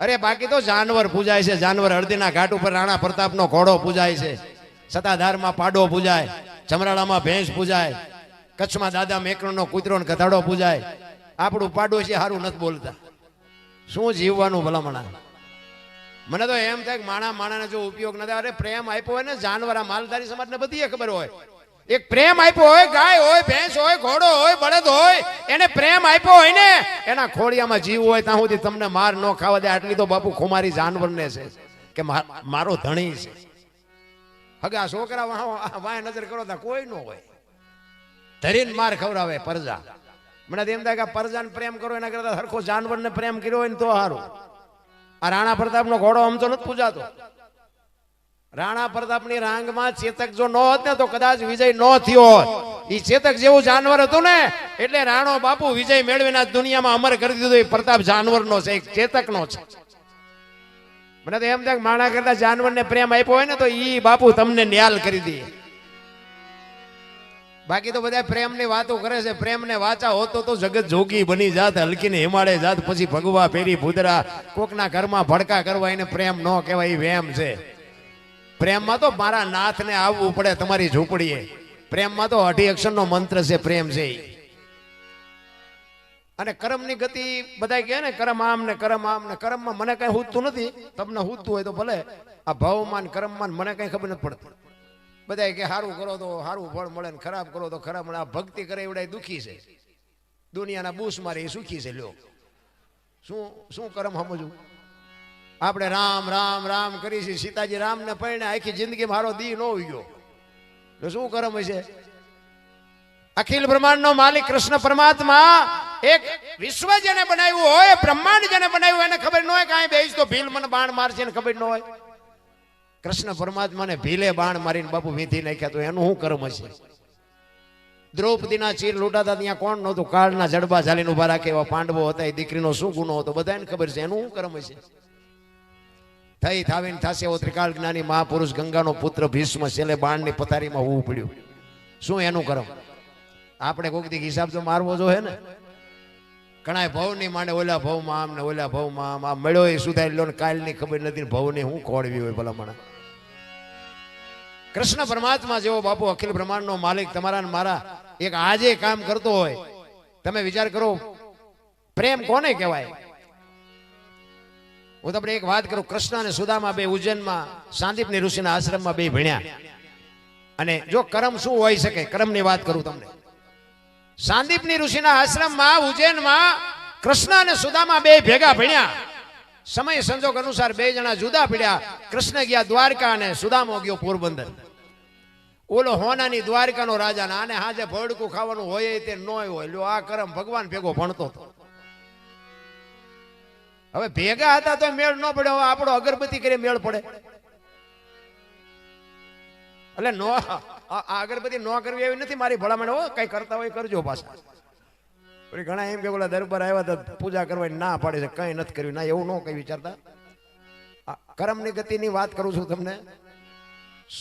અરે, બાકી તો જાનવર પૂજાય છે. જાનવર હળદીના ઘાટ ઉપર રાણા પ્રતાપનો ઘોડો પૂજાય છે. સતાધારમાં પાડો પૂજાય. ચમરાળામાં ભેંસ પૂજાય. કચ્છમાં દાદા મેકરણનો કૂતરો ગધાડો પૂજાય. આપણું પાડોશી સારું નથી બોલતા. શું જીવવાનું ભલામણા? મને તો એમ થાય કે માણા માણાને જો ઉપયોગ ન થાય અરે, પ્રેમ આપ્યો હોય ને, જાનવર, આ માલધારી સમાજને બધી ખબર હોય. એક પ્રેમ આપ્યો હોય, ગાય હોય, ભેંસ હોય, ઘોડો હોય, બળદ હોય, એને પ્રેમ આપ્યો હોય ને એના ખોળિયામાં જીવ હોય ત્યાં સુધી તમને માર ન ખાવા દે. આટલી તો બાપુ ખુમારી જાનવરને છે કે મારો ધણી છે. હગા છોકરા વાહ વાહ નજર કરો ત્યાં કોઈ ન હોય. ધરીને માર ખવડાવે પરજા. મને એમ થાય કે આ પરજાને પ્રેમ કરો, એના કરતા હરખો જાનવરને પ્રેમ કર્યો હોય ને તો સારું. આ રાણા પ્રતાપનો ઘોડો આમ તો નથી પૂજાતો. રાણા પ્રતાપની રાંગમાં ચેતક જો ન હોત ને તો કદાચ વિજય ન થયો હોત. ઈ ચેતક જેવું જાનવર હતું ને, એટલે રાણો બાપુ વિજય મેળવીને દુનિયામાં અમર કરી દીધો. એ પ્રતાપ જાનવરનો છે, એક ચેતકનો છે. મને તો એમ થાય માણા કરતા જાનવરને પ્રેમ આપ્યો હોય ને તો ઈ બાપુ તમને ન્યાલ કરી દે. બાકી તો બધા પ્રેમની વાતો કરે છે. પ્રેમને વાચા હોતો તો જગત જોગી બની જાત, હલકીને હિમાળે જાત. પછી ભગવા પેરી ભૂદરા, કોકના ઘરમાં ભડકા કરવા એને પ્રેમ ન કહેવાય એ વેમ છે. પ્રેમમાં તો મારા નાથને આવવું પડે તમારી ઝૂંપડીએ. પ્રેમમાં તો અઢી અક્ષરનો મંત્ર છે, પ્રેમ છે. અને કર્મની ગતિ બધા કહે ને, કરમ આમ ને કરમ આમ ને. કર્મમાં મને કઈ હૂતું નથી. તમને હૂતું હોય તો ભલે. આ ભાવમાં કરમમાં મને કઈ ખબર નથી પડતી. બધા કે સારું કરો તો સારું ફળ મળે ને ખરાબ કરો તો ખરાબ મળે. આ ભક્તિ કરે એવડાય દુઃખી છે. દુનિયાના બૂસ મારે એ સુખી છે, લ્યો. શું શું કરમ સમજવું? આપણે રામ રામ રામ કરી છે. સીતાજી રામને પરણે આખી જિંદગી મારો દી ન ગયો તો શું કરમ હશે? અખિલ બ્રહ્માંડનો માલિક કૃષ્ણ પરમાત્મા એક વિશ્વ જેને બનાવ્યું હોય, બ્રહ્માંડ જેને બનાવ્યું એને ખબર ન હોય કાંઈ બેસ તો ભીલ મને બાણ મારશે એને ખબર ન હોય. કૃષ્ણ પરમાત્માને ભીલે બાણ મારીને બાપુ વીંધી નાખ્યા તો એનું શું કર્મ હશે? દ્રૌપદીના ચીર લૂંટાતા ત્યાં કોણ નહોતું? કાળના જડબા ઝાલીને ઊભા રાખે એવા પાંડવો હતા, એ દીકરીનો શું ગુનો હતો? બધાને ખબર છે, એનું શું કર્મ હશે? થઈ થાવીને થશે એવો ત્રિકાળ જ્ઞાની મહાપુરુષ ગંગાનો પુત્ર ભીષ્મ છેલ્લે બાણની પથારીમાં હોવું પડ્યું. શું એનું કરમ આપણે કોઈક દી હિસાબ તો મારવો જોઈએ ને. ઘણા ભવની માંડે ઓલા ભવમાં આમ ને ઓલા ભવમાં આમ આ મળ્યો એ સુધારી લો ને કાલની ખબર નથી ભવની હું ખોળવી હોય ભલામણા. કૃષ્ણ પરમાત્મા જેવો બાપુ અખિલ બ્રહ્માંડનો માલિક તમારા ને મારા એક આજે કામ કરતો હોય. તમે વિચાર કરો, પ્રેમ કોને કહેવાય? હું તમને એક વાત કરું, કૃષ્ણ અને સુદામા બે ઉજ્જૈનમાં સાંદીપની ઋષિના આશ્રમમાં બે ભણ્યા. અને જો કરમ શું હોઈ શકે, કરમની વાત કરું તમને. સાંદીપની ઋષિના આશ્રમમાં, ઉજ્જૈનમાં કૃષ્ણ અને સુદામા બે ભેગા ભણ્યા. સમય સંજોગ અનુસાર બે જણા જુદા પડ્યા. કૃષ્ણ ગયા દ્વારકા અને સુદામો ગયો પોરબંદર. ઓલો હોનાની દ્વારકાનો રાજા અને હાજે ભડકું ખાવાનું હોય તે ન હોય. લ્યો આ કરમ ભગવાન ભેગો ભણતો હતો. હવે ભેગા હતા તો મેળ ન પડે, હવે આપણો અગરબત્તી કરી મેળ પડે. એટલે નો, આ અગરબત્તી ન કરવી એવી નથી મારી ભલામણ, હો, કઈ કરતા હોય કરજો પાછા. ઘણા એમ કે બોલા, દરબાર આવ્યા તો પૂજા કરવાની ના પાડે છે, કઈ નથી કર્યું, ના, એવું ન કઈ વિચારતા. કરમની ગતિની વાત કરું છું તમને.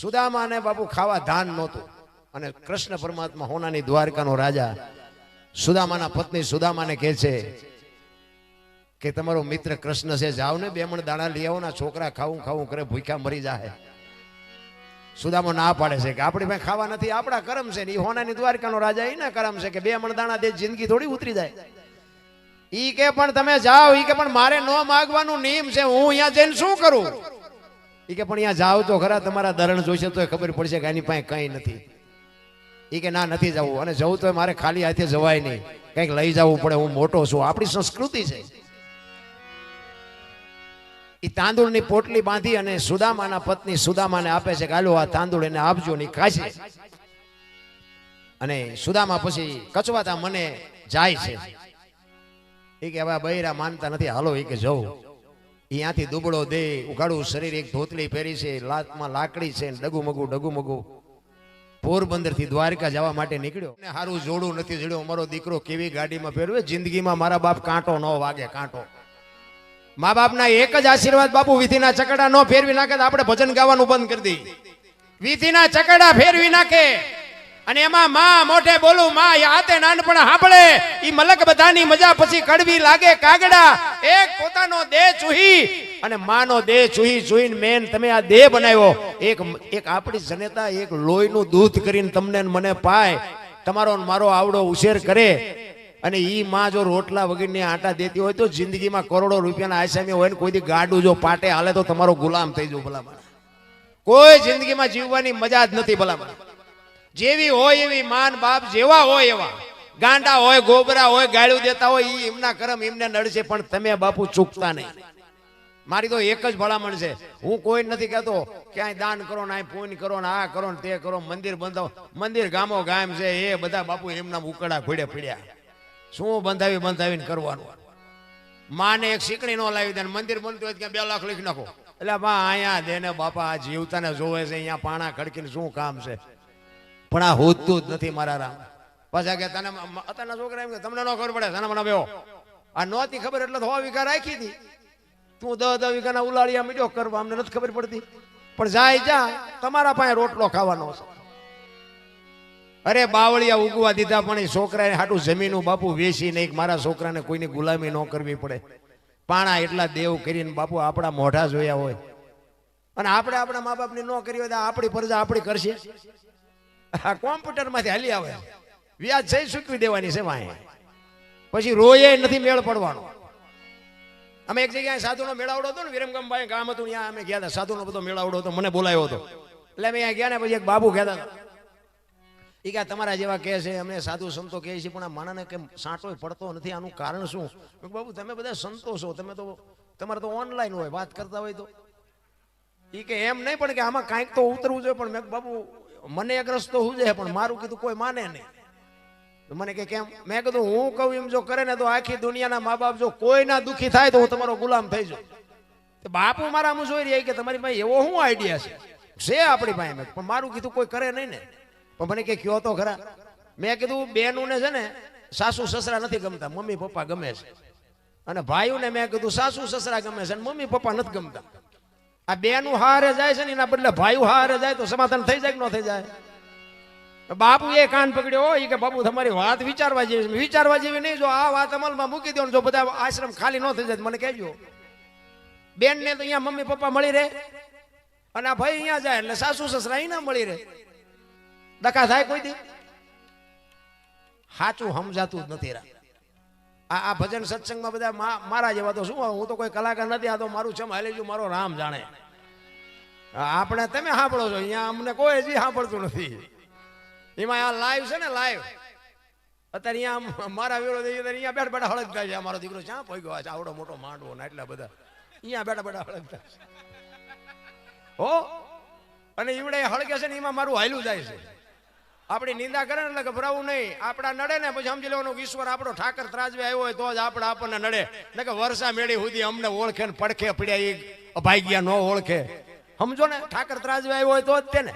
સુદામાને બાપુ ખાવા ધાન નહોતું. અને કૃષ્ણ પરમાત્મા હોનાની દ્વારકાનો રાજા સુદામાના પત્ની સુદામાને કહે છે કે તમારો મિત્ર કૃષ્ણ છે, જાઓ ને બે મણ દાણા લઈ આવો ના છોકરા ખાવું ખાવું કરે, ભૂખ્યા મરી જાય સુદામો ના પાડે છે કે આપણી પાસે ખાવા નથી, આપણા કરમ છે ને એ હોનાની દ્વારકાનો રાજા એના કરમ છે કે બે મણ દાણા દે, જિંદગી થોડી ઉતરી જાય. ઈ કે પણ તમે જાઓ, ઈ કે પણ મારે નો માગવાનું નિયમ છે, હું અહીંયા જઈને શું કરું? ઈ કે પણ અહીંયા જાઓ તો ખરા તમારા દરણ જોઈશે તો ખબર પડશે કે આની પાસે કઈ નથી. ઈ કે ના, નથી જવું. અને જવું તો મારે ખાલી હાથે જવાય નહીં. કંઈક લઈ જવું પડે, હું મોટો છું. આપણી સંસ્કૃતિ છે. એ તાંદુળની પોટલી બાંધી અને સુદામાના પત્ની સુદામાને આપે છે કે હાલો, આ તાંદુળ એને આપજો ને ખાશે. અને સુદામા પછી કચવાતા મને જાય છે. એ કે, હવે બૈરા માનતા નથી. હાલો એ કે જવું. ત્યાંથી દુબળો દે ઉઘાડું, શરીર એક ધોતલી પહેરી છે, લાતમાં લાકડી છે ડગુમગુ ડગુમગુ. પોરબંદરથી દ્વારકા જવા માટે નીકળ્યો. ને હારું જોડું નથી જોડ્યું. મારો દીકરો કેવી ગાડીમાં ફેરવે? જિંદગીમાં મારા બાપ કાંટો ન વાગે, કાંટો. મા બાપના એક જ આશીર્વાદ બાપુ, વિધિના ચકડા ન ફેરવી નાખે તો આપણે ભજન ગાવાનું બંધ કરી દઈએ. વિધિના ચકડા ફેરવી નાખે અને એમાં માં મોઢે બોલું, માં યાતે નાનપણ સાંભળે, ઈ મલક બધાની મજા પછી કડવી લાગે કાગડા, એક પોતાનો દેહ ચૂહી. અને માનો દેહ ચૂહી ચૂહીને મેન તમે આ દેહ બનાવ્યો. એક એક આપણી જનેતા, એક લોહીનું દૂધ કરીને તમને મને પાય, તમારો મારો આવડો ઉછેર કરે. અને એ માં જો રોટલા વગરની આટા દેતી હોય તો જિંદગીમાં કરોડો રૂપિયાના આસામી હોય ને કોઈ ગાડું જો પાટે હાલે તો તમારો ગુલામ થઈ જવું ભલામણ. કોઈ જિંદગીમાં જીવવાની મજા જ નથી ભલામણ. જેવી હોય એવી માન બાપ જેવા હોય એવા. ગાંડા હોય, ગોબરા હોય, ગાળું દેતા હોય એ એમના કરમ એમને નડશે, પણ તમે બાપુ ચૂકતા નહીં. મારી તો એક જ ભલામણ છે. હું કોઈ નથી કહેતો ક્યાંય દાન કરો ને પૂન કરો ને આ કરો ને તે કરો, મંદિર બંધાવો. મંદિર ગામો ગામ છે, એ બધા બાપુ એમના ઉકડા ભીડે પીડ્યા. શું બંધાવી, બંધાવીને કરવાનું? માને એક શીકણી નો લાવી દે મંદિર બનતું હોય ત્યાં બે લાખ લખી નાખો? એટલે બા, અહીંયા દે ને બાપા, આ જીવતાને જોવે છે, અહીંયા પાણા ખડકીને શું કામ છે? પણ આ હોતું જ નથી મારા રામ. પાછા કે તને અત્યારના છોકરા એમ કે, તમને ન ખબર પડે તને મને બેહો. આ નહોતી ખબર એટલે તો વિકાર રાખી હતી તું દસ દસ વીઘાના ઉલાળિયા મીડ્યો કરવા, અમને નથી ખબર પડતી. પણ જાય જા, તમારા પાસે રોટલો ખાવાનો છે. અરે બાવળિયા ઉગવા દીધા પણ એ છોકરાએ હાટું જમીનું બાપુ વેચી નહીં મારા છોકરાને કોઈની ગુલામી ન કરવી પડે. પાણા એટલા દેવ કરીને બાપુ આપણા મોઢા જોયા હોય. અને આપણે આપણા મા બાપની ન કરી હોય તો આપણી પરજા આપણી કરશે. આ કોમ્પ્યુટરમાંથી હાલી આવે. વ્યાજ જઈ સૂકવી દેવાની છે વાંહે. પછી રોયે નથી મેળ પડવાનો. અમે એક જગ્યાએ સાધુનો મેળાવડો હતો ને વિરમગમભાઈ ગામ હતું, ત્યાં અમે ગયા હતા. સાધુનો બધો મેળાવડો હતો, મને બોલાયો હતો. એટલે અમે અહીંયા ગયા ને, પછી એક બાબુ કહેતા હતા એ કે તમારા જેવા કહે છે અમે સાધુ સંતો કહે છે, પણ આ માણસને કેમ સાંટો પડતો નથી? આનું કારણ શું? બાબુ, તમે બધા સંતો છો, તમે તો, તમારે તો ઓનલાઈન હોય, વાત કરતા હોય તો. એ કે, એમ નહીં, પણ કે આમાં કાંઈક તો ઉતરવું જોઈએ. પણ મેં બાબુ, મને એક રસ્તો હું પણ મારું કીધું કોઈ માને નહીં. તો મને કે, કેમ? મેં કીધું, હું કહું એમ જો કરે ને તો આખી દુનિયાના મા બાપ જો કોઈના દુઃખી થાય તો હું તમારો ગુલામ થઈ જાઉં. તો બાપુ મારા હું જોઈ રહ્યા કે તમારી પાસે એવો શું આઈડિયા છે? છે આપણી પાસે, પણ મારું કીધું કોઈ કરે નહીં ને. પણ મને કે, કયો તો ખરા? મેં કીધું બેનું ને છે ને, સાસુ સસરા નથી ગમતા, મમ્મી પપ્પા ગમે છે. અને ભાઈઓને મેં કીધું, સાસુ સસરા ગમે છે અને મમ્મી પપ્પા નથી ગમતા. આ બેનું હારે જાય છે ને, એના બદલે ભાઈઓ હારે જાય તો સમાધાન થઈ જાય કે ન થઈ જાય? બાપુ એ કાન પકડ્યો હોય કે બાપુ, તમારી વાત વિચારવા જેવી. વિચારવા જેવી નહીં, જો આ વાત અમલમાં મૂકી દો જો બધા આશ્રમ ખાલી ન થઈ જાય મને કહેજો. બેન ને તો અહીંયા મમ્મી પપ્પા મળી રહે અને આ ભાઈ અહીંયા જાય એટલે સાસુ સસરા અહીંયા મળી રહે. ડકા થાય કોઈ દી? સાચું સમજાતું જ નથી આ આ ભજન સત્સંગમાં બધા મારા જેવા તો શું હું તો કોઈ કલાકાર નથી, આ તો મારું ચમ હાલી ગયું, મારો રામ જાણે. આપણે તમે સાંભળો છો, અહીંયા અમને કોઈ હજી સાંભળતું નથી. એમાં આ લાઈવ છે ને લાઈવ અત્યારે અહીંયા મારા વિરોધ અહીંયા બેઠા બેઠા હળગતા છે. મારો દીકરો ક્યાં પહોંચી ગયો છે આવડો મોટો માંડવો ને એટલા બધા. અહીંયા બેઠા બેઠા હળગતા છે. હો? અને ઈવડે હળગે છે ને, એમાં મારું હાયલું જાય છે. આપણી નિંદા કરે એટલે ગભરાવું નહીં. આપણા નડે ને પછી સમજી લેવાનું ઈશ્વર આપણો ઠાકર ત્રાજવે આવ્યો હોય તો જ આપણે આપણને નડે. ને કે વર્ષા મેળી સુધી અમને ઓળખે ને પડખે પડ્યા એ અભાગ્યા ન ઓળખે. સમજો ને? ઠાકર ત્રાજવે આવ્યો હોય તો જ તેને.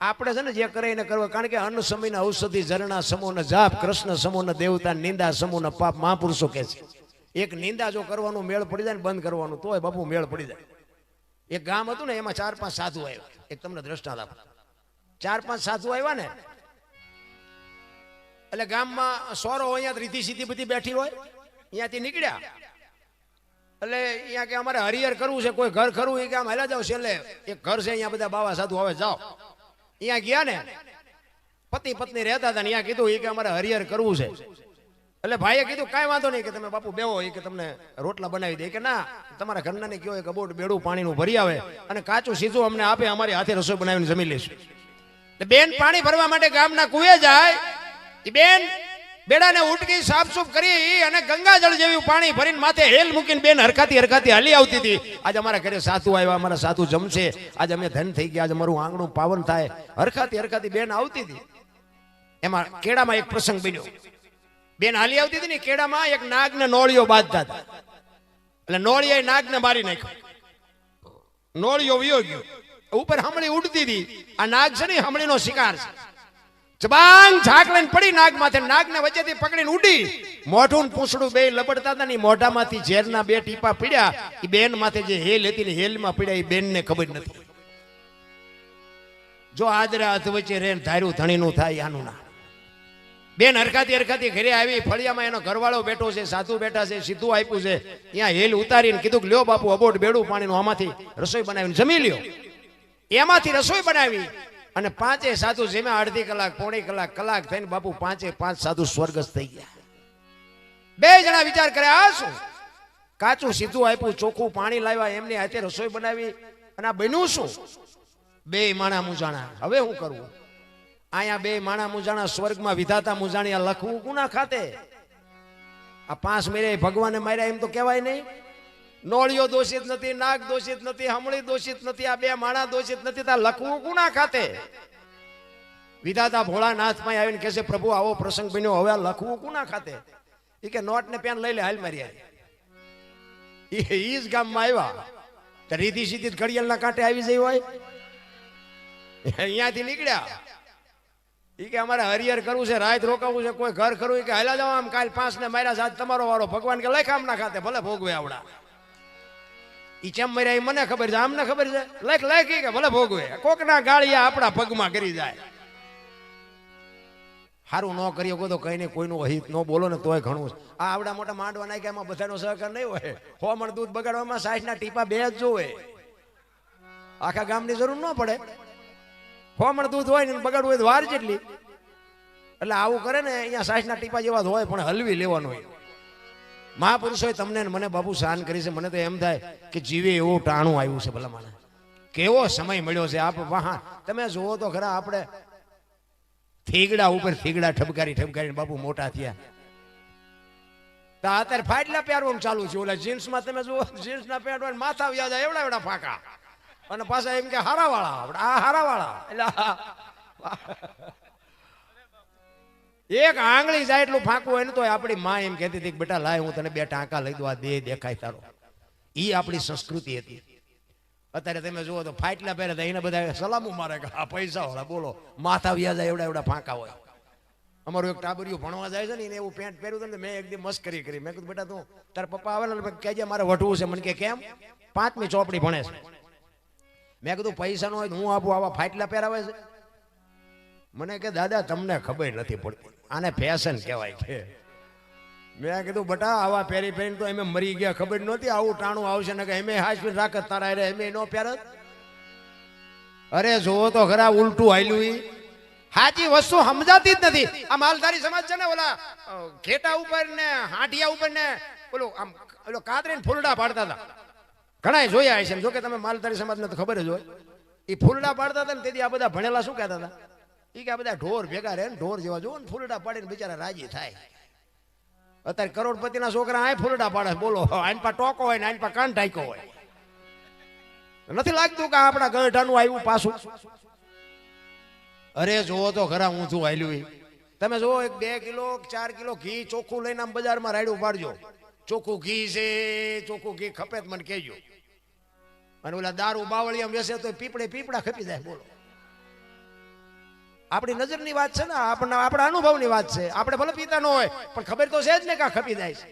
આપણે છે ને જે કરે એને કરવું કારણ કે અન્ન સમયના ઔષધિ, ઝરણા સમૂહના જાપ, કૃષ્ણ સમૂહના દેવતા, નિંદા સમૂહના પાપ મહાપુરુષો કે છે. એક નિંદા જો કરવાનું મેળ પડી જાય ને બંધ કરવાનું, તોય બાપુ મેળ પડી જાય. એક ગામ હતું ને, એમાં ચાર પાંચ સાધુ આવ્યા. એક તમને દ્રષ્ટાંત આપું. ચાર પાંચ સાધુ આવ્યા ને. એટલે ગામમાં સોરો અહીંયા રીતિ સીધી બધી બેઠી હોય. અહીંયાથી નીકળ્યા. એટલે અહીંયા કે અમારે હરિહર કરવું છે, કોઈ ઘર ખરું, એ કે આમ હેલા જાવ છેલ્લે. એક ઘર છે, અહીંયા બધા બાવા સાધુ, હવે જાઓ. અહીંયા ગયા ને, પતિ પત્ની રહેતા હતા અહીંયા કીધું, એ કે અમારે હરિહર કરવું છે. એટલે ભાઈએ કીધું, કાંઈ વાંધો નહીં, કે તમે બાપુ બેહો, એ કે તમને રોટલા બનાવી દે. કે, ના, તમારા ઘરના ને કયો એક અબોટ બેડું પાણીનું ભરી આવે અને કાચું સીધું અમને આપે, અમારી હાથે રસોઈ બનાવીને જમી લઈશું. એટલે બેન પાણી ભરવા માટે ગામના કુએ જાય એ બેન બેડાને ઉટકી સાફસૂફ કરી અને ગંગાજળ જેવું પાણી ભરીને માથે હેલ મૂકીને બેન હરખાતી હરખાતી હાલી આવતી હતી. આજે અમારા ઘરે સાસુ આવ્યા, અમારા સાસુ જમશે. આજે અમે ધન થઈ ગયા, આજે અમારું આંગણું પાવન થાય. હરખાતી હરખાતી બેન આવતી હતી. એમાં કેળામાં એક પ્રસંગ બન્યો. બેન હાલી આવતી હતી ને કેળામાં એક નાગને નોળિયો બાંધતા હતા. એટલે નોળિયા નાગને મારી નાખ્યો. નોળિયો વિયો ગયો. ઉપર હમણી ઉડતી હતી. આ નાગ છે ને હમણીનો શિકાર છે. જબાંગ ઝાક પડી નાગ માથે નાગને વચ્ચેથી પકડીને ઉડી. મોઢું પૂછડું બે લબડતા હતા ને મોઢામાંથી ઝેરના બે ટીપા પીડ્યા. એ બેન માથે જે હેલ હતી ને હેલમાં પીડ્યા એ બેનને ખબર નથી જો આદરા હાથ વચ્ચે રે ને ધાર્યું ધણીનું થાય આનું ના બેન હરખાતી હરખાતી ઘરે આવી, ફળિયામાં એનો ઘરવાળો બેઠો છે, સાધુ બેઠા છે, સીધું આપ્યું છે. ત્યાં હેલ ઉતારીને કીધું કે, લ્યો બાપુ, અબોટ, બેડું પાણીનું આમાંથી રસોઈ બનાવીને જમી લ્યો. એમાંથી રસોઈ બનાવી અને પાંચે સાધુ જેમાં અડધી કલાક, પોણી કલાક કલાક થઈને બાપુ પાંચે પાંચ સાધુ સ્વર્ગસ્થ થઈ ગયા. બે જણા વિચાર કરે આ શું? કાચું સીધું આપ્યું, ચોખ્ખું પાણી લાવ્યા, એમની હાથે રસોઈ બનાવી અને આ બન્યું શું? બે માણા મુજાણા. હવે શું કરવું અહીંયા બે માણા મુજાણા સ્વર્ગમાં વિધાતા મુજાણી લખવું ગુના ખાતે? આ પાંચ મેરે ભગવાને માર્યા એમ તો કહેવાય નહીં. નોળિયો દોષિત નથી, નાગ દોષિત નથી, હમણી દોષિત નથી, આ બે માણા દોષિત નથી, તા લખવું ગુના ખાતે? વિધાતા ભોળાનાથમાં આવીને કહેશે પ્રભુ, આવો પ્રસંગ બન્યો, હવે આ લખવું ગુના ખાતે? એ કે નોટ ને પેન લઈ લે, હાલ મારી એ જ ગામમાં આવ્યા તો રીધી સીધી ઘડિયાળના કાંઠે આવી જઈ હોય. અહીંયાથી નીકળ્યા. એ કે, અમારે હરિહર કરવું છે, રાત રોકાવું છે, કોઈ ઘર કરવું કે હાલા જાવ આમ કાલ પાંચ ને માર્યા સાત તમારો વારો. ભગવાન કે, લેખ ના ખાતે, ભલે ભોગવે આવડા. ઈ ચેમ મર્યા એ મને ખબર છે? આમને ખબર છે? લખ લખી કે ભલે ભોગવે. કોકના ગાળિયા આપણા પગમાં કરી જાય. સારું ન કરી શકો તો કઈ નહીં કોઈનું હિત ન બોલો ને તોય ઘણું. આ આવડા મોટા માંડવા નાખ્યા એમાં બધાનો સહકાર નહીં હોય. હોમણ દૂધ બગાડવામાં સાઠના ટીપા બે જ જોવે. આખા ગામની જરૂર ન પડે. હોમણ દૂધ હોય ને બગાડવું હોય વાર જેટલી. એટલે આવું કરે ને, અહીંયા સાઠના ટીપા જેવા હોય, પણ હલવી લેવાનું હોય. મહાપુરુષોએ તમને મને બાપુ શાન કરી છે. મને તો એમ થાય કે જીવે એવું ટાણું આવ્યું છે ભલા મને કેવો સમય મળ્યો છે? આપ વાહ તમે જુઓ તો ખરા આપણે થીગડા ઉપર થીગડા ઠપકારી ઠપકારીને બાપુ મોટા થયા. તો અત્યારે ફાટલા પહેરવાનું ચાલુ છે ઓલા જીન્સમાં તમે જુઓ, જીન્સના ને માથા વ્યાજ, એવડા એવડા ફાકા. અને પાછા એમ કે હારાવાળા આ હારાવાળા. એટલે એક આંગળી જાય એટલું ફાંકવું હોય ને તો આપણી માં એમ કહેતી હતી કે બેટા, લાય હું તને બે ટાંકા લઈ દઉં, આ દેહ દેખાય તારો. એ આપણી સંસ્કૃતિ હતી. અત્યારે તમે જુઓ તો ફાટલા પહેરે તો એને બધા સલામું મારે કે આ પૈસા વાળા બોલો. માથા વ્યાજા એવડા એવડા ફાંકા હોય. અમારું એક ટાબરિયું ભણવા જાય છે ને, એને એવું પેન્ટ પહેર્યું હતું ને મેં એકદમ મસ્કરી કરી. મેં કીધું, બેટા, તું, તારા પપ્પા આવે ને કહેજે મારે વટવું છે. મને કે, કેમ? પાંચમી ચોપડી ભણે છે. મેં કીધું પૈસા નો હોય હું આપું, આવા ફાટલા પહેરાવે છે. મને કે, દાદા, તમને ખબર નથી પડતી. આને ફેશન કહેવાય છે મેં કીધું, બટા, આવા પહેરી પહેરીને તો એમ મરી ગયા, ખબર નહોતી? આવું ટાણું આવશે ને કે એમે હાજર રાખત તારા રે એમે નો પહેરત? અરે જોવો તો ખરા, ઉલટું હાલ્યું ઈ. સાચી વસ્તુ સમજાતી જ નથી. આ માલધારી સમાજ છે ને, ઓલા ઘેટા ઉપર ને હાંઠિયા ઉપર ને, ઓલું, આમ, ઓલો કાતરીને ફૂલડા પાડતા હતા. ઘણા જોયા છે જોકે તમે માલધારી સમાજને તો ખબર જ હોય. એ ફૂલડા પાડતા હતા ને, તેથી આ બધા ભણેલા શું કહેતા હતા? એ કે બધા ઢોર ભેગા રહે ને ઢોર જેવા જોવો ને ફૂલડા પાડીને બિચારા રાજી થાય. અત્યારે કરોડપતિના છોકરા આ ફૂલડા પાડે, બોલો આની પા ટોકો હોય ને આની પા કાન ટાઈકો હોય. નથી લાગતું કે આપણા ગઢાનું આવ્યું પાછું? અરે જોવો તો ખરા ઊંધું હાલ્યું. તમે જોવો એક બે કિલો ચાર કિલો ઘી ચોખ્ખું લઈને આમ બજારમાં રાયડું પાડજો ચોખ્ખું ઘી છે, ચોખ્ખું ઘી ખપે મને કહેજો. અને ઓલા દારૂ બાવળિયા બેસે તો પીપળે પીપળા ખપી જાય, બોલો. આપણી નજરની વાત છે ને આપણને આપણા અનુભવની વાત છે. આપણે ભલે પીતા ન હોય, પણ ખબર તો છે જ ને કે ખપી જાય છે.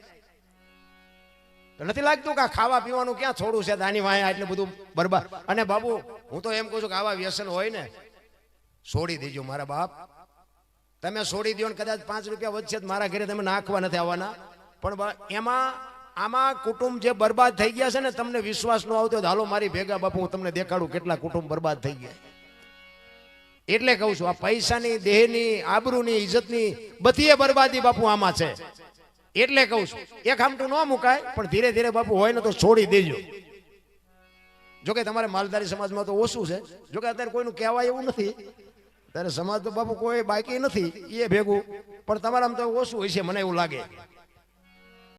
નથી લાગતું કે ખાવા પીવાનું ક્યાં છોડું છે દાની વાયા એટલે બધું બરબાદ. અને બાબુ, હું તો એમ કહું છું કે આવા વ્યસન હોય ને, છોડી દેજો મારા બાપ. તમે છોડી દો ને કદાચ પાંચ રૂપિયા વધશે મારા ઘરે તમે નાખવા નથી આવવાના. પણ એમાં, આમાં કુટુંબ જે બરબાદ થઈ ગયા છે ને, તમને વિશ્વાસ ન આવતો હાલો મારી ભેગા બાપુ, હું તમને દેખાડું કેટલા કુટુંબ બરબાદ થઈ ગયા. એટલે કહું છું, આ પૈસાની, દેહની, આબરૂની ઇજ્જતની બધી બરબાદી બાપુ આમાં છે. એટલે કહું છું, એક આમટું ન મુકાય, પણ ધીરે ધીરે બાપુ હોય ને તો છોડી દેજો. જોકે તમારે માલધારી સમાજમાં તો ઓછું છે. જોકે અત્યારે કોઈનું કહેવાય એવું નથી. ત્યારે સમાજ તો બાપુ કોઈ બાકી નથી એ ભેગું. પણ તમારામાં તો ઓછું હોય છે મને એવું લાગે.